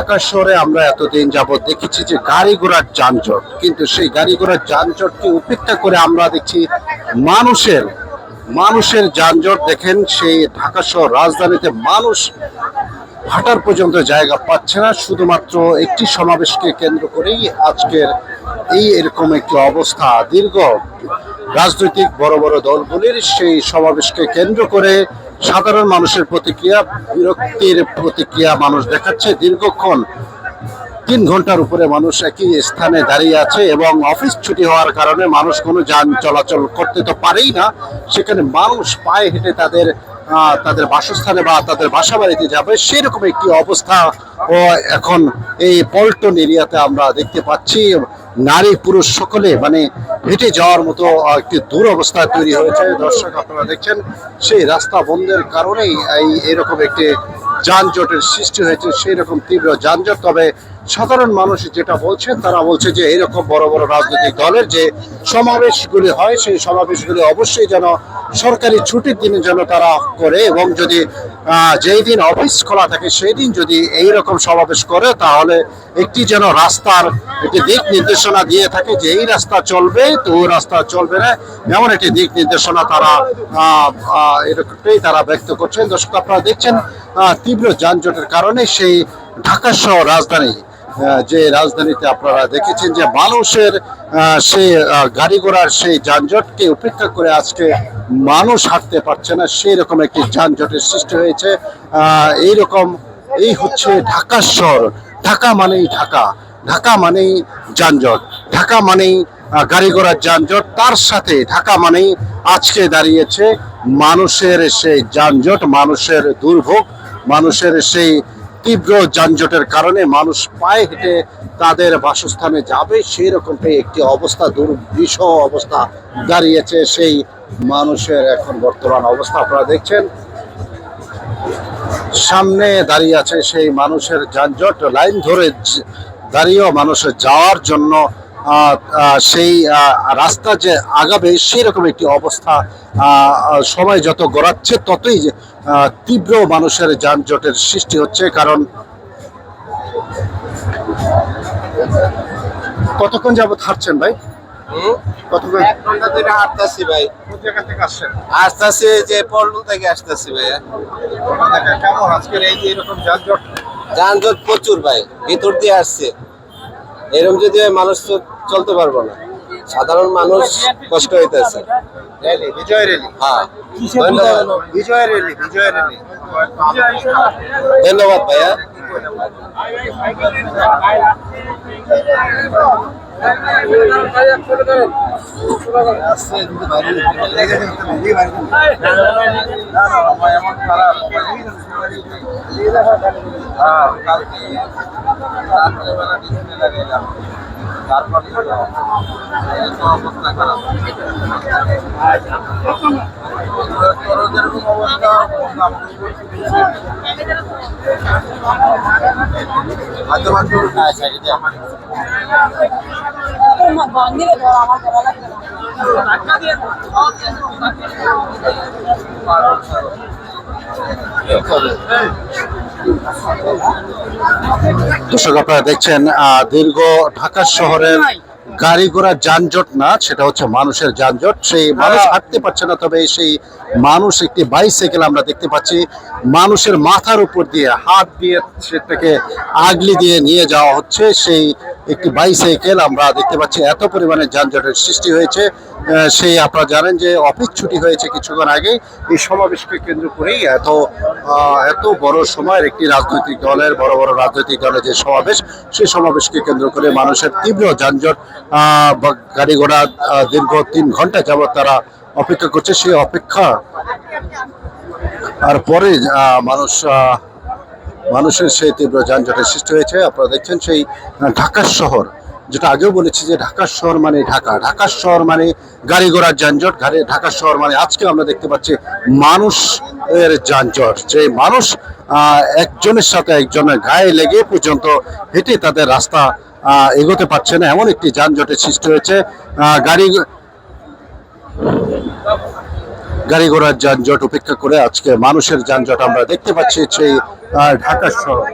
ঢাকা শহরে আমরা এতদিন যাবৎ দেখেছি যে গাড়ি ঘোড়ার যানজট। কিন্তু সেই গাড়ি ঘোড়ার যানজটকে উপেক্ষা করে আমরা দেখছি মানুষের মানুষের যানজট। দেখেন সেই ঢাকা শহর রাজধানীতে মানুষ হাঁটার পর্যন্ত জায়গা পাচ্ছে না, শুধুমাত্র একটি সমাবেশকে কেন্দ্র করেই আজকের এই এরকম একটি অবস্থা। দীর্ঘ রাজনৈতিক বড় বড় দলগুলির সেই সমাবেশকে কেন্দ্র করে সাধারণ মানুষের প্রতিক্রিয়া, বিরক্তির প্রতিক্রিয়া মানুষ দেখাচ্ছে। দীর্ঘক্ষণ তিন ঘণ্টার উপরে মানুষ একই স্থানে দাঁড়িয়ে আছে এবং অফিস ছুটি হওয়ার কারণে মানুষ কোনো যান চলাচল করতে তো পারেই না। সেখানে মানুষ পায়ে হেঁটে তাদের তাদের বাসস্থানে বা তাদের বাসা বাড়িতে যাবে, সেরকম একটি অবস্থা এখন এই পল্টন এরিয়াতে আমরা দেখতে পাচ্ছি। নারী পুরুষ সকলে মানে হেঁটে যাওয়ার মতো একটি দুরবস্থা তৈরি হয়েছে। দর্শক, আপনারা দেখছেন, সেই রাস্তা বন্ধের কারণেই এই এরকম একটি যানজটের সৃষ্টি হয়েছে সেই রকম তীব্র যানজট। তবে সাধারণ মানুষ যেটা বলছেন তারা বলছে যে এরকম বড় বড় রাজনৈতিক দলের যে সমাবেশগুলি হয়, সেই সমাবেশগুলি অবশ্যই যেন সরকারি ছুটির দিনে যেন তারা করে এবং যদি যেই দিন অফিস খোলা থাকে, সেই দিন যদি এই রকম সমাবেশ করে, তাহলে একটি যেন রাস্তার একটি দিক নির্দেশনা দিয়ে থাকে যে এই রাস্তা চলবে, তো ওই রাস্তা চলবে না, এমন একটি দিক নির্দেশনা তারা এরকমটাই তারা ব্যক্ত করছেন। দর্শক, আপনারা দেখছেন তীব্র যানজটের কারণে সেই ঢাকা সহ রাজধানী যে রাজধানীতে আপনারা দেখেছেন যে মানুষের সেই গাড়ি ঘোড়ার সেই যানজটকে উপেক্ষা করে আজকে মানুষ হাঁটতে পারছে না সেই রকম একটি যানজটের সৃষ্টি হয়েছে। আহ, এইরকম এই হচ্ছে ঢাকা শহর। ঢাকা মানেই ঢাকা ঢাকা মানেই যানজট ঢাকা মানেই গাড়ি ঘোড়ার যানজট। তার সাথে ঢাকা মানেই আজকে দাঁড়িয়েছে মানুষের সেই যানজট মানুষের দুর্ভোগ মানুষের সেই তীব্র যানজটের কারণে মানুষ পায়ে হেঁটে তাদের বাসস্থানে যাবে। সেই রকমটাই একটি অবস্থা দুর্বিষহ অবস্থা দাঁড়িয়েছে সেই মানুষের এখন বর্তমান অবস্থা। আপনারা দেখছেন, সামনে দাঁড়িয়ে আছে সেই মানুষের যানজট। লাইন ধরে দাঁড়িয়েও মানুষের যাওয়ার জন্য সেই রাস্তা যে আগাবে সেই রকম একটি অবস্থা সময় যত গড়াচ্ছে ততই তীব্র মানুষের যানজটের সৃষ্টি হচ্ছে কারণ কতক্ষণ যাবত হাঁটছেন ভাই? কতক্ষণ? এক ঘণ্টা ধরে হাঁটতাছি ভাই। কোন জায়গা থেকে আসছেন? আসতেছি যে পল্টন থেকে আসতেছি ভাইয়া কেমন? আজকের এই যে এরকম যানজট? যানজট প্রচুর ভাই ভিতর দিয়ে আসছে। এরকম যদি মানুষ তো চলতে পারব না। সাধারণ মানুষ কষ্ট হইতেছে। হ্যাঁ। ধন্যবাদ ভাইয়া। আমার দর্শক আপনারা দেখছেন আহ, দীর্ঘ ঢাকা শহরের গাড়ি ঘোড়া যানজট না সেটা হচ্ছে মানুষের যানজট। সেই মানুষ হাঁটতে পারছে না তবে সেই মানুষ একটি বাইসাইকেল আমরা দেখতে পাচ্ছি। মানুষের মাথার উপর দিয়ে, হাত দিয়ে সেটাকে আগলি দিয়ে নিয়ে যাওয়া হচ্ছে। সেই একটি বাইসাইকেল আমরা দেখতে পাচ্ছি, এত পরিমাণে যানজটের সৃষ্টি হয়েছে। সেই আপনারা জানেন যে অফিস ছুটি হয়েছে কিছুক্ষণ আগে এই সমাবেশকে কেন্দ্র করেই এত এত বড় সময়ের একটি রাজনৈতিক দলের, বড় বড় রাজনৈতিক দলের যে সমাবেশ, সেই সমাবেশকে কেন্দ্র করে মানুষের তীব্র যানজট গাড়ি ঘোড়া দীর্ঘ তিন ঘণ্টা যাবত তারা অপেক্ষা করছে সেই অপেক্ষা। আর পরে মানুষ মানুষের সেই তীব্র যানজটের সৃষ্টি হয়েছে। আপনারা দেখছেন সেই ঢাকা শহর। যেটা আগেও বলেছি যে ঢাকা শহর মানে ঢাকা। ঢাকা শহর মানে গাড়ি ঘোড়ার যানজট। গাড়ি ঢাকা শহর মানে আজকে আমরা দেখতে পাচ্ছি মানুষ এর যানজট। যে মানুষ একজনের সাথে একজনের গায়ে লেগে পর্যন্ত হেঁটে তাদের রাস্তা এগোতে পারছে না। এমন একটি যানজটের সৃষ্টি হয়েছে। গাড়ি গাড়ি ঘোড়ার যানজট উপেক্ষা করে আজকে মানুষের যানজট আমরা দেখতে পাচ্ছি সেই ঢাকা শহর।